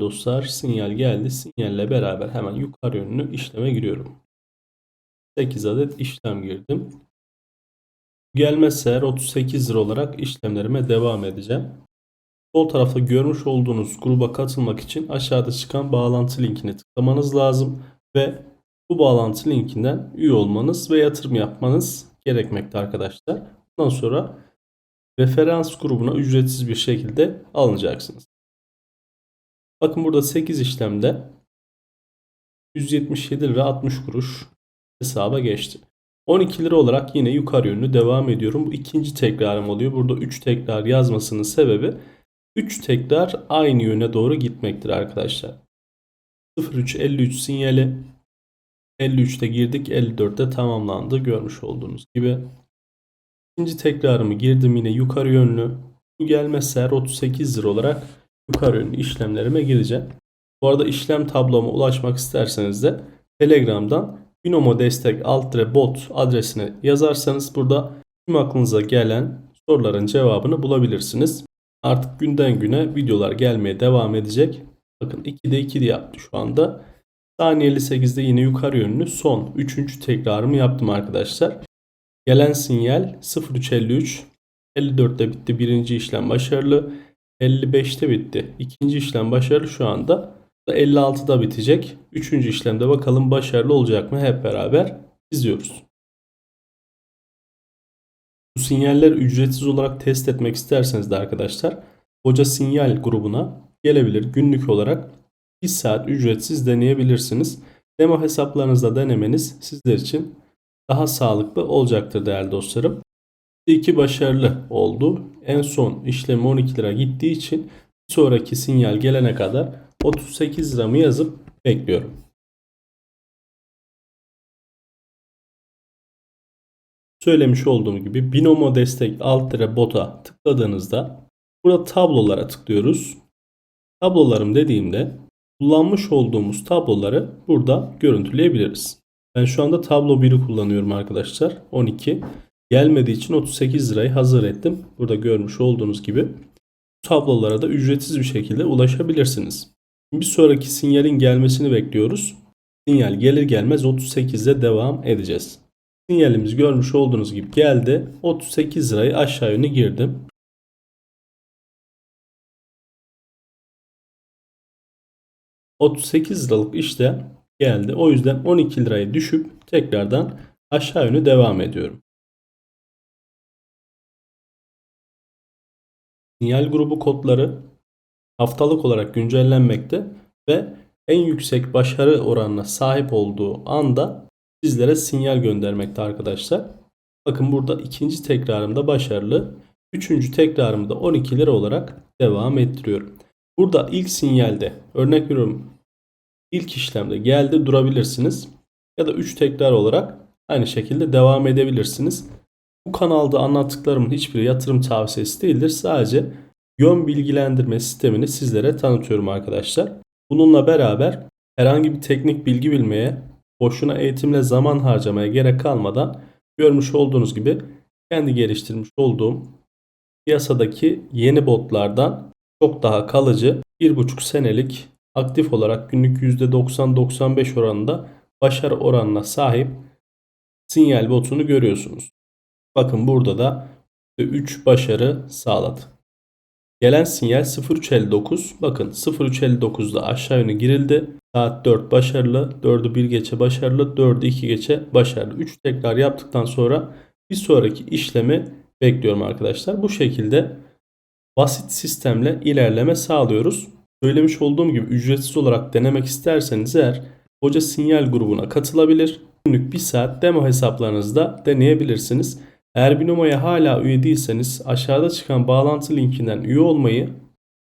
Dostlar sinyal geldi. Sinyalle beraber hemen yukarı yönlü işleme giriyorum. 8 adet işlem girdim. Gelmezse eğer 38 lira olarak işlemlerime devam edeceğim. Sol tarafta görmüş olduğunuz gruba katılmak için aşağıda çıkan bağlantı linkine tıklamanız lazım ve bu bağlantı linkinden üye olmanız ve yatırım yapmanız gerekmekte arkadaşlar. Bundan sonra referans grubuna ücretsiz bir şekilde alınacaksınız. Bakın burada 8 işlemde 177 lira 60 kuruş hesaba geçti. 12 lira olarak yine yukarı yönlü devam ediyorum. Bu ikinci tekrarım oluyor. Burada 3 tekrar yazmasının sebebi 3 tekrar aynı yöne doğru gitmektir arkadaşlar. 0353 sinyali 53'te girdik 54'te tamamlandı görmüş olduğunuz gibi. İkinci tekrarımı girdim yine yukarı yönlü. Bu gelmezse eğer 38 lira olarak yukarı yönlü işlemlerime gireceğim. Bu arada işlem tabloma ulaşmak isterseniz de Telegram'dan Binomo destek alt bot adresine yazarsanız burada tüm aklınıza gelen soruların cevabını bulabilirsiniz. Artık günden güne videolar gelmeye devam edecek. Bakın 2'de 2 de yaptı şu anda. Saniye 58'de yine yukarı yönlü son 3. tekrarımı yaptım arkadaşlar. Gelen sinyal 0353. 54'te bitti birinci işlem başarılı. 55'te bitti. ikinci işlem başarılı şu anda. 56'da bitecek. Üçüncü işlemde bakalım başarılı olacak mı hep beraber izliyoruz. Bu sinyaller ücretsiz olarak test etmek isterseniz de arkadaşlar Hoca Sinyal grubuna gelebilir. Günlük olarak 1 saat ücretsiz deneyebilirsiniz. Demo hesaplarınızda denemeniz sizler için daha sağlıklı olacaktır değerli dostlarım. İki başarılı oldu. En son işlemi 12 lira gittiği için sonraki sinyal gelene kadar 38 liramı yazıp bekliyorum. Söylemiş olduğum gibi Binomo destek alt lira bota tıkladığınızda burada tablolara tıklıyoruz. Tablolarım dediğimde kullanmış olduğumuz tabloları burada görüntüleyebiliriz. Ben şu anda tablo 1'i kullanıyorum arkadaşlar. 12. Gelmediği için 38 lirayı hazır ettim. Burada görmüş olduğunuz gibi. Bu tablolara da ücretsiz bir şekilde ulaşabilirsiniz. Bir sonraki sinyalin gelmesini bekliyoruz. Sinyal gelir gelmez 38'de devam edeceğiz. Sinyalimiz görmüş olduğunuz gibi geldi. 38 lirayı aşağı yönü girdim. ...38 liralık işlem geldi. O yüzden 12 lirayı düşüp tekrardan aşağı yönü devam ediyorum. Sinyal grubu kodları haftalık olarak güncellenmekte ve en yüksek başarı oranına sahip olduğu anda sizlere sinyal göndermekte arkadaşlar. Bakın burada ikinci tekrarımda başarılı. Üçüncü tekrarımda 12 lira olarak devam ettiriyorum. Burada ilk sinyalde örnek veriyorum ilk işlemde geldi durabilirsiniz. Ya da 3 tekrar olarak aynı şekilde devam edebilirsiniz. Bu kanalda anlattıklarımın hiçbir yatırım tavsiyesi değildir. Sadece yön bilgilendirme sistemini sizlere tanıtıyorum arkadaşlar. Bununla beraber herhangi bir teknik bilgi bilmeye, boşuna eğitimle zaman harcamaya gerek kalmadan görmüş olduğunuz gibi kendi geliştirmiş olduğum piyasadaki yeni botlardan çok daha kalıcı 1,5 senelik aktif olarak günlük %90-95 oranında başarı oranına sahip sinyal botunu görüyorsunuz. Bakın burada da 3 başarı sağladı. Gelen sinyal 0359. Bakın 0359'da aşağı yönü girildi. Saat 4 başarılı. 4'ü 1 geçe başarılı. 4'ü 2 geçe başarılı. 3 tekrar yaptıktan sonra bir sonraki işlemi bekliyorum arkadaşlar. Bu şekilde basit sistemle ilerleme sağlıyoruz. Söylemiş olduğum gibi ücretsiz olarak denemek isterseniz eğer Hoca Sinyal grubuna katılabilir. Günlük 1 saat demo hesaplarınızda deneyebilirsiniz. Eğer Binomo'ya hala üye değilseniz aşağıda çıkan bağlantı linkinden üye olmayı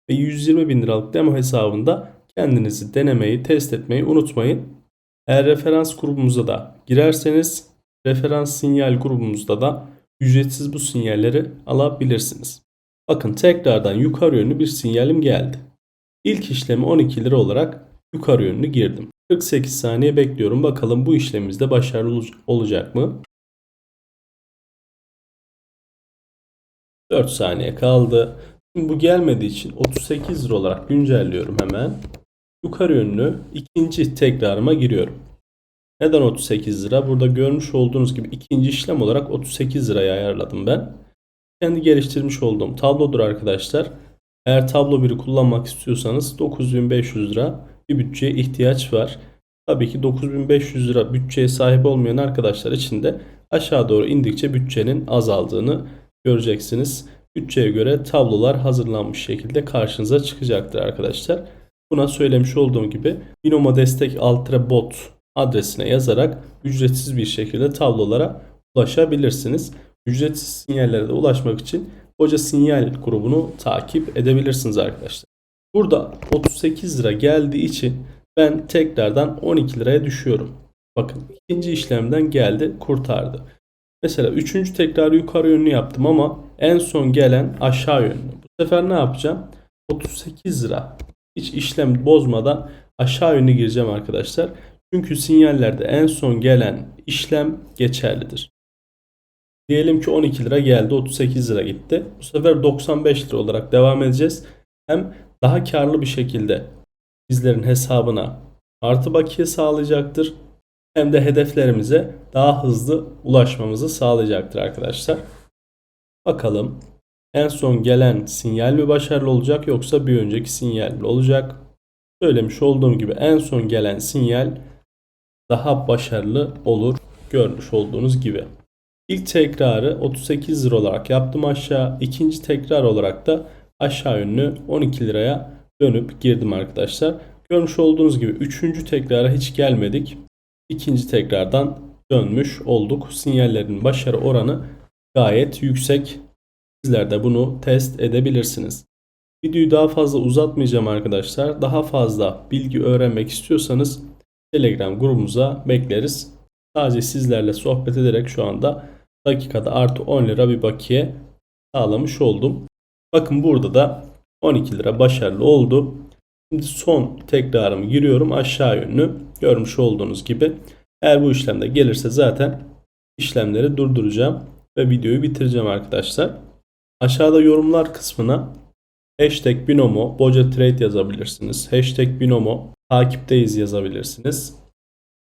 ve 120 bin liralık demo hesabında kendinizi denemeyi, test etmeyi unutmayın. Eğer referans grubumuza da girerseniz referans sinyal grubumuzda da ücretsiz bu sinyalleri alabilirsiniz. Bakın tekrardan yukarı yönlü bir sinyalim geldi. İlk işlemi 12 lira olarak yukarı yönlü girdim. 48 saniye bekliyorum. Bakalım bu işlemimizde başarılı olacak mı? 4 saniye kaldı. Şimdi bu gelmediği için 38 lira olarak güncelliyorum hemen. yukarı yönlü ikinci tekrarıma giriyorum. Neden 38 lira? Burada görmüş olduğunuz gibi ikinci işlem olarak 38 liraya ayarladım ben. Kendi geliştirmiş olduğum tablodur arkadaşlar. Eğer tablo biri kullanmak istiyorsanız 9500 lira bir bütçeye ihtiyaç var. Tabii ki 9500 lira bütçeye sahip olmayan arkadaşlar için de aşağı doğru indikçe bütçenin azaldığını göreceksiniz. Bütçeye göre tablolar hazırlanmış şekilde karşınıza çıkacaktır arkadaşlar. Buna söylemiş olduğum gibi Binomo Destek Ultra Bot adresine yazarak ücretsiz bir şekilde tablolara ulaşabilirsiniz. Ücretsiz sinyallere de ulaşmak için Hoca Sinyal grubunu takip edebilirsiniz arkadaşlar. Burada 38 lira geldiği için ben tekrardan 12 liraya düşüyorum. Bakın ikinci işlemden geldi kurtardı. Mesela üçüncü tekrar yukarı yönlü yaptım ama en son gelen aşağı yönlü. Bu sefer ne yapacağım? 38 lira. Hiç işlem bozmadan aşağı yönlü gireceğim arkadaşlar. Çünkü sinyallerde en son gelen işlem geçerlidir. Diyelim ki 12 lira geldi 38 lira gitti. Bu sefer 95 lira olarak devam edeceğiz. Hem daha karlı bir şekilde bizlerin hesabına artı bakiye sağlayacaktır. Hem de hedeflerimize daha hızlı ulaşmamızı sağlayacaktır arkadaşlar. Bakalım en son gelen sinyal mi başarılı olacak yoksa bir önceki sinyal mi olacak? Söylemiş olduğum gibi en son gelen sinyal daha başarılı olur görmüş olduğunuz gibi. İlk tekrarı 38 lira olarak yaptım aşağı. İkinci tekrar olarak da aşağı yönlü 12 liraya dönüp girdim arkadaşlar. Görmüş olduğunuz gibi üçüncü tekrara hiç gelmedik. İkinci tekrardan dönmüş olduk. Sinyallerin başarı oranı gayet yüksek. Sizler de bunu test edebilirsiniz. Videoyu daha fazla uzatmayacağım arkadaşlar. Daha fazla bilgi öğrenmek istiyorsanız Telegram grubumuza bekleriz. Sadece sizlerle sohbet ederek şu anda dakikada artı 10 lira bir bakiye sağlamış oldum. Bakın burada da 12 lira başarılı oldu. Şimdi son tekrarımı giriyorum aşağı yönlü. Görmüş olduğunuz gibi. Eğer bu işlemde gelirse zaten işlemleri durduracağım ve videoyu bitireceğim arkadaşlar. Aşağıda yorumlar kısmına hashtag binomo boca trade yazabilirsiniz. Hashtag binomo takipteyiz yazabilirsiniz.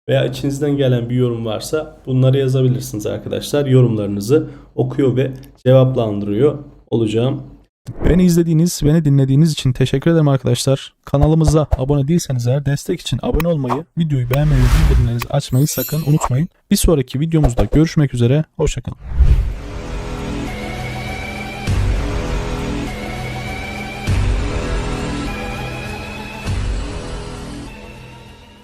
Veya içinizden gelen bir yorum varsa bunları yazabilirsiniz arkadaşlar. Yorumlarınızı okuyor ve cevaplandırıyor olacağım. Beni izlediğiniz, beni dinlediğiniz için teşekkür ederim arkadaşlar. Kanalımıza abone değilseniz eğer destek için abone olmayı, videoyu beğenmeyi, bildirimlerinizi açmayı sakın unutmayın. Bir sonraki videomuzda görüşmek üzere, hoşçakalın.